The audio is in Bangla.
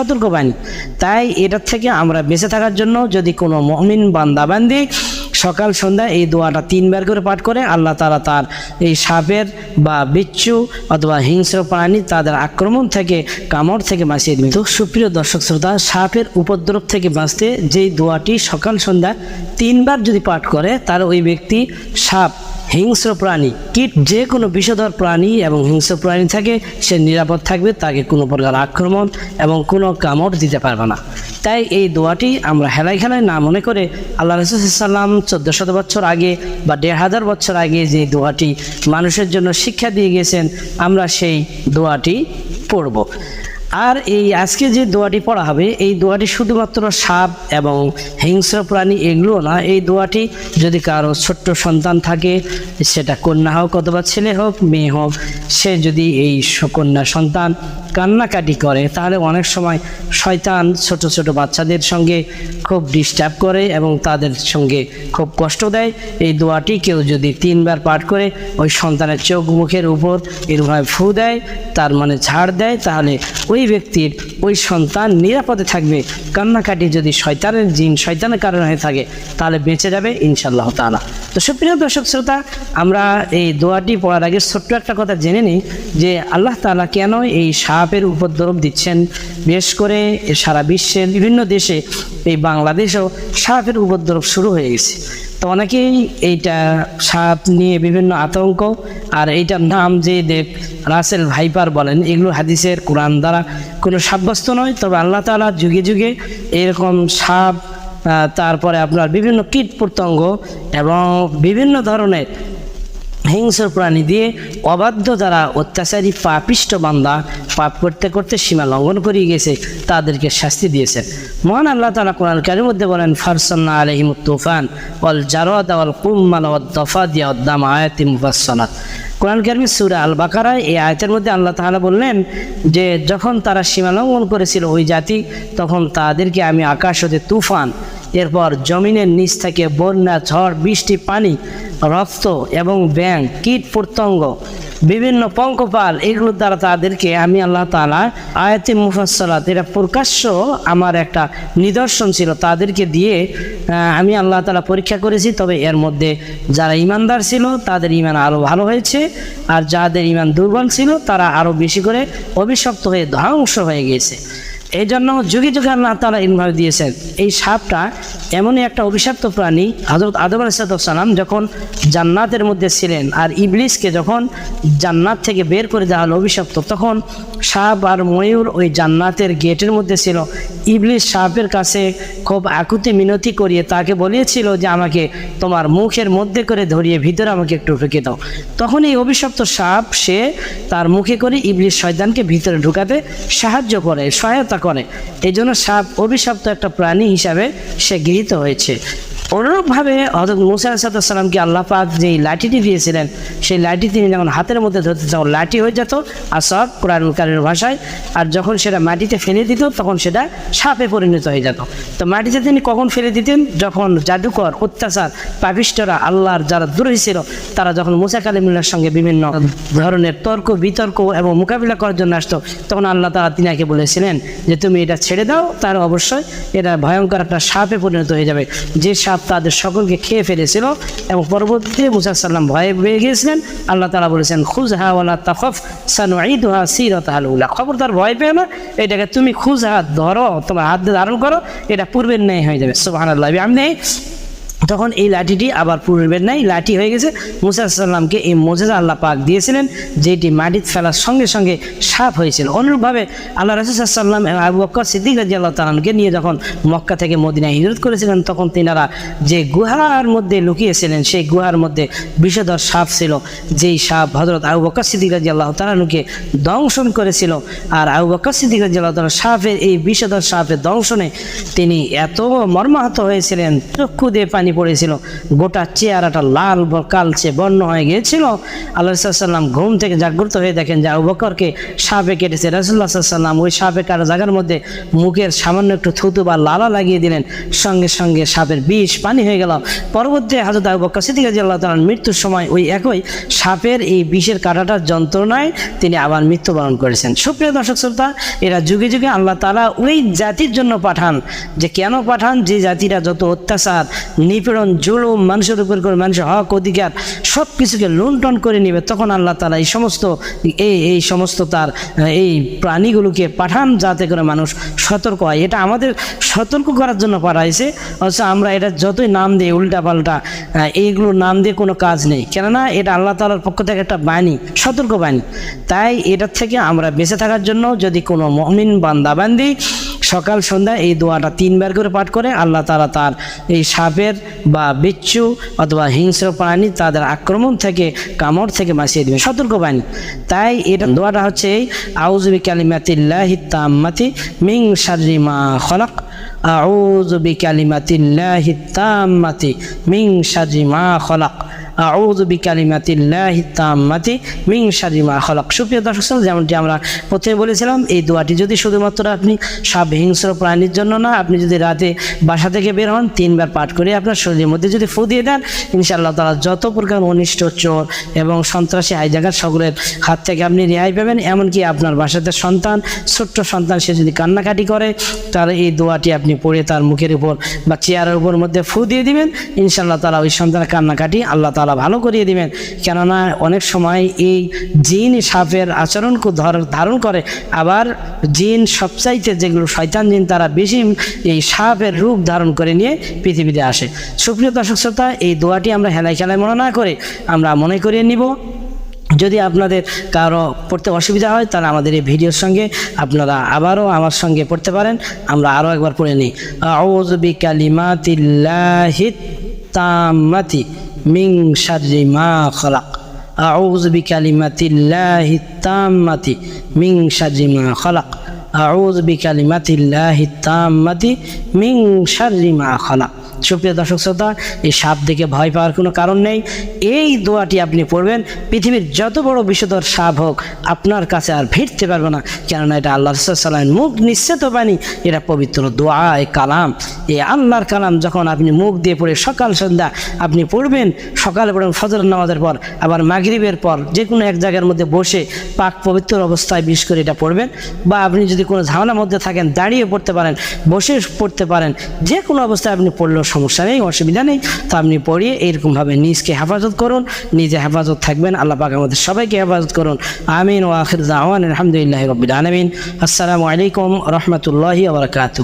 সতর্কবাণী তাই এটার থেকে আমরা বেঁচে থাকার জন্য যদি কোনো মমিন বান্দাবান্দি সকাল সন্ধ্যা এই দোয়াটা তিনবার করে পাঠ করে আল্লাহ তালা তার এই সাপের বা বিচ্ছু অথবা হিংস্র প্রাণী তাদের আক্রমণ থেকে, কামড় থেকে বাঁচিয়ে দেবে। তো সুপ্রিয় দর্শক শ্রোতা, সাপের উপদ্রব থেকে বাঁচতে যেই দোয়াটি সকাল সন্ধ্যা তিনবার যদি পাঠ করে তার ওই ব্যক্তি সাপ, হিংস্র প্রাণী, কীট যে কোনো বিষধর প্রাণী এবং হিংস্র প্রাণী থাকে, সে নিরাপদ থাকবে, তাকে কোনো প্রকার আক্রমণ এবং কোনো কামড় দিতে পারবে না। তাই এই দোয়াটি আমরা হেলাই খেলায় না মনে করে আল্লাহ রসুলাম চোদ্দ শত বছর আগে বা দেড় হাজার বছর আগে যে দোয়াটি মানুষের জন্য শিক্ষা দিয়ে গেছেন, আমরা সেই দোয়াটি পড়ব। আর এই আজকে যে দোয়াটি পড়া হবে, এই দোয়াটি শুধুমাত্র সাপ এবং হিংস্র প্রাণী এগুলো না, এই দোয়াটি যদি কারও ছোট্ট সন্তান থাকে, সেটা কন্যা হোক অথবা ছেলে হোক, মেয়ে হোক, সে যদি এই কন্যা সন্তান কান্নাকাটি করে, তাহলে অনেক সময় শয়তান ছোট ছোট বাচ্চাদের সঙ্গে খুব ডিস্টার্ব করে এবং তাদের সঙ্গে খুব কষ্ট দেয়। এই দোয়াটি কেউ যদি তিনবার পাঠ করে, ওই সন্তানের চোখ মুখের উপর এরভাবে ফু দেয়, তার মানে ঝাড় দেয়, তাহলে ওই ব্যক্তির, ওই সন্তান নিরাপদে থাকবে। কান্নাকাটি যদি শয়তানের জিন শয়তানের কারণে হয়ে থাকে, তাহলে বেঁচে যাবে ইনশাল্লাহ তাআলা। তো সুপ্রিয় দর্শক শ্রোতা, আমরা এই দোয়াটি পড়ার আগে ছোট্ট একটা কথা জেনে নিই যে আল্লাহ তাআলা কেন এই সাপের উপদ্রব দিচ্ছেন। বিশেষ করে সারা বিশ্বের বিভিন্ন দেশে এই বাংলাদেশেও সাপের উপদ্রব শুরু হয়ে গেছে। তো অনেকেই এইটা সাপ নিয়ে বিভিন্ন আতঙ্ক, আর এইটার নাম যে দেব রাসেল ভাইপার বলেন, এগুলো হাদিসের কোরআন দ্বারা কোনো সাব্যস্ত নয়। তবে আল্লাহ তাআলা যুগে যুগে এরকম সাপ তারপরে আপনার বিভিন্ন কীট পতঙ্গ এবং বিভিন্ন ধরনের হিংস্র প্রাণী দিয়ে অবাধ্য দ্বারা অত্যাচারী পাপিষ্ট বান্দা পাপ করতে করতে সীমা লঙ্ঘন করিয়ে গেছে, তাদেরকে শাস্তি দিয়েছেন। মহান আল্লাহ তালা কোরআন কারির মধ্যে বলেন ফারসান্না আলহিম তুফান অল জারদ অল কুম্মাল দফা দিয়া উদ্দাম আয়াতি মুফাসনাত কোরআন কারিম সুরা আল বাকারায় এই আয়তের মধ্যে আল্লাহ তাআলা বললেন যে, যখন তারা সীমা লঙ্ঘন করেছিল ওই জাতি, তখন তাদেরকে আমি আকাশ হতে তুফান এরপর জমিনের নিচ থেকে বন্যা, ঝড়, বৃষ্টি, পানি, রক্ত এবং ব্যাং কীট পতঙ্গ, বিভিন্ন পঙ্কপাল এগুলোর দ্বারা তাদেরকে আমি আল্লাহ তালা আয়াতি মুফাসলাত এটা প্রকাশ্য আমার একটা নিদর্শন ছিল, তাদেরকে দিয়ে আমি আল্লাহ তালা পরীক্ষা করেছি। তবে এর মধ্যে যারা ইমানদার ছিল, তাদের ইমান আরও ভালো হয়েছে। আর যাদের ইমান দুর্বল ছিল, তারা আরও বেশি করে অভিশপ্ত হয়ে ধ্বংস হয়ে গিয়েছে। এই জন্য যুগে যুগে আল্লাহ তালা ইনভাবে দিয়েছেন। এই সাপটা এমনই একটা অভিশপ্ত প্রাণী হজরত আদম আলাইসালাম যখন জান্নাতের মধ্যে ছিলেন আর ইবলিসকে যখন জান্নাত থেকে বের করে দেওয়া হলো অভিশপ্ত, তখন সাপ আর ময়ূর ওই জান্নাতের গেটের মধ্যে ছিল। ইবলিস সাপের কাছে খুব আকুতি মিনতি করিয়ে তাকে বলিয়েছিল যে, আমাকে তোমার মুখের মধ্যে করে ধরিয়ে ভিতরে আমাকে একটু ঢুকে দাও। তখন এই অভিশপ্ত সাপ, সে তার মুখে করে ইবলিস শয়তানকে ভিতরে ঢুকাতে সাহায্য করে, সহায়তা করে। এই জন্য সাপ অভিশপ্ত একটা প্রাণী হিসাবে সে গৃহীত হয়েছে। অনুরূপভাবে হজরত মুসা সাল্লামকে আল্লাহ পাক যেই লাঠিটি দিয়েছিলেন, সেই লাঠি তিনি যখন হাতের মধ্যে ধরতে তখন লাঠি হয়ে যেত আসব কোরআন কারের ভাষায়। আর যখন সেটা মাটিতে ফেলে দিত, তখন সেটা সাপে পরিণত হয়ে যেত। তো মাটিতে তিনি কখন ফেলে দিতেন? যখন জাদুকর, অত্যাচার পাপিষ্টরা আল্লাহর যারা দূরে ছিল, তারা যখন মুসা কালিমুল্লার সঙ্গে বিভিন্ন ধরনের তর্ক, বিতর্ক এবং মোকাবিলা করার জন্য আসতো, তখন আল্লাহ তালা তিনাকে বলেছিলেন যে, তুমি এটা ছেড়ে দাও তার অবশ্যই এটা ভয়ঙ্কর একটা সাপে পরিণত হয়ে যাবে। যে সাপ তাদের সকলকে খেয়ে ফেলেছিল এবং পরবর্তীতে মুসা সাল্লাম ভয়ে পেয়ে গিয়েছিলেন। আল্লাহ তালা বলেছেন খুজ হা ওয়ালা তাফফ সানুঈদ হা সিরত খবর তার ভয় পেয়ে না, এটাকে তুমি খুজ হাত ধরো, তোমার হাত দিয়ে ধারণ করো, এটা পূর্বের ন্যায় হয়ে যাবে। সুবাহ আল্লাহ আমি তখন এই লাঠিটি আবার পূর্বের নাই, লাঠি হয়ে গেছে। মুসা সাল্লামকে এই মোজেজা আল্লাহ পাক দিয়েছিলেন, যেটি মাটিতে ফেলার সঙ্গে সঙ্গে সাপ হয়েছিল। অনুরূপভাবে আল্লাহ রসুল্লাম এবং আবু বক্কর সিদ্দিক রাজি আল্লাহ তালামকে নিয়ে যখন মক্কা থেকে মদিনায় হিজরত করেছিলেন, তখন তিনারা যে গুহার মধ্যে লুকিয়েছিলেন, সেই গুহার মধ্যে বিষধর সাপ ছিল, যেই সাপ হজরত আবু বক্কর সিদ্দিক রাজি আল্লাহ তালানুকে দংশন করেছিল। আর আবু বক্কর সিদ্দিক রাজি আল্লাহ তালা সাপের, এই বিষধর সাপের দংশনে তিনি এত মর্মাহত হয়েছিলেন, চক্ষু দিয়ে পানি পানি পড়েছিল। গোটা চেহারাটা লাল কালচে বর্ণ হয়ে গিয়েছিল। আল্লাহ সাল্লাম ঘুম থেকে জাগ্রত হয়ে দেখেন যে আবু বকরকে সাপে কেটেছে। রাসুল্লাহ সাল্লাম ওই সাপে কাটা জায়গার মধ্যে মুখের সামান্য একটু থুতু বা লালা লাগিয়ে দিলেন। সঙ্গে সঙ্গে সাপের বিষ পানি হয়ে গেল। পরবর্তী হাজরত আবু বকর সিদ্দিক আল্লাহ তালার মৃত্যুর সময় ওই একই সাপের এই বিষের কাটাটার যন্ত্রণায় তিনি আবার মৃত্যুবরণ করেছেন। সুপ্রিয় দর্শক শ্রোতা, এরা যুগে যুগে আল্লাহ তালা ওই জাতির জন্য পাঠান। যে কেন পাঠান? যে জাতিরা যত অত্যাচার নিপীড়ন, জুলুম, মানুষের উপর করে মানুষের হক, অধিকার সব কিছুকে লুণ্ঠন করে নেবে, তখন আল্লাহ তালা এই সমস্ত, এই এই সমস্ত তার, এই প্রাণীগুলোকে পাঠান যাতে করে মানুষ সতর্ক হয়। এটা আমাদের সতর্ক করার জন্য পাঠাইছে অথচ আমরা এটা যতই নাম দিই উল্টা পাল্টা এইগুলোর নাম দিয়ে কোনো কাজ নেই। কেননা এটা আল্লাহ তালার পক্ষ থেকে একটা বাণী, সতর্ক বাণী। তাই এটার থেকে আমরা বেঁচে থাকার জন্য যদি কোনো মমিন বান্দা বান্দি সকাল সন্ধ্যা এই দোয়াটা তিনবার করে পাঠ করে আল্লাহ তালা তার এই সাপের বা বিচ্ছু অথবা হিংস্র প্রাণী তাদের আক্রমণ থেকে, কামড় থেকে বাঁচিয়ে দেবে সতর্ক বাণী তাই এটা দোয়াটা হচ্ছে এই আউজবি কালিমাতিল্লাহি মিং শাররি মা খলাক। আউযু বিকালিমাতিল্লাহি তাম্মাতি মিং শাররি মা খলাক। আউযু বিকালিমাতিল্লাহি তাম্মাতি মিং শাররি মা খলাক। সুপ্রিয় দর্শক যেমনটি আমরা প্রথমে বলেছিলাম, এই দোয়াটি যদি শুধুমাত্র আপনি সব হিংস্র প্রাণীর জন্য না, আপনি যদি রাতে বাসা থেকে বের হন, তিনবার পাঠ করে আপনার শরীরের মধ্যে যদি ফু দিয়ে দেন, ইনশাআল্লাহ তালা যত প্রকার অনিষ্ট, চোর এবং সন্ত্রাসী হাইজাগার সকলের হাত থেকে আপনি রেহাই পাবেন। এমনকি আপনার বাসাতে সন্তান, ছোট্ট সন্তান, সে যদি কান্নাকাটি করে, তাহলে এই দোয়াটি আপনি পড়ে তার মুখের উপর বা চেয়ারের উপর মধ্যে ফু দিয়ে দিবেন। ইনশাআল্লাহ তালা ওই সন্তানের কান্নাকাটি আল্লাহ তালা ভালো করিয়ে দিবেন। কেননা অনেক সময় এই জিন সাপের আচরণকে ধর- ধারণ করে। আবার জিন সবচাইতে যেগুলো শয়তান জিন, তারা বেশি এই সাপের রূপ ধারণ করে নিয়ে পৃথিবীতে আসে। সুপ্রিয় দর্শক শ্রোতা, এই দোয়াটি আমরা হেলায় খেলায় মনে না করে আমরা মনে করিয়ে নিব। যদি আপনাদের কারও পড়তে অসুবিধা হয়, তাহলে আমাদের এই ভিডিওর সঙ্গে আপনারা আবারও আমার সঙ্গে পড়তে পারেন। আমরা আরও একবার পড়ে নিই। আউযু বিকালিমাতিল্লাহি তাম্মাতি মিং শাররি মা খলাক আউযু বিকালিমাতিল্লাহি তাম্মাতি মিং শাররি মা খলাক আউযু বিকালিমাতিল্লাহি তাম্মাতি মিং শাররি মা খলাক সুপ্রিয় দর্শক শ্রোতা, এই সাপ দেখে ভয় পাওয়ার কোনো কারণ নেই। এই দোয়াটি আপনি পড়বেন, পৃথিবীর যত বড় বিষধর সাপ হোক, আপনার কাছে আর ভিড়তে পারবে না। কেননা এটা আল্লাহ সাল্লাম মুখ নিশ্চিত বাণী, এটা পবিত্র দোয়া এ কালাম। এই আল্লাহর কালাম যখন আপনি মুখ দিয়ে পড়ে সকাল সন্ধ্যা আপনি পড়বেন, সকালে পড়বেন ফজর নামাজের পর, আবার মাগরিবের পর যে কোনো এক জায়গার মধ্যে বসে পাক পবিত্র অবস্থায় বিশেষ করে এটা পড়বেন, বা আপনি যদি কোনো ঝামেলার মধ্যে থাকেন দাঁড়িয়ে পড়তে পারেন, বসে পড়তে পারেন যে কোনো অবস্থায় আপনি পড়লেও সমস্যা নেই, অসুবিধা নেই। তো আপনি পড়িয়ে এরকমভাবে নিজকে হেফাজত করুন, নিজে হেফাজত থাকবেন, আল্লাহ পাক আমাদের সবাইকে হেফাজত করুন। আমিন ও আখির জাহান আলহামদুলিল্লাহ রবিল আলমিন। আসসালামু আলাইকুম রহমতুল্লাহি আবরকাতু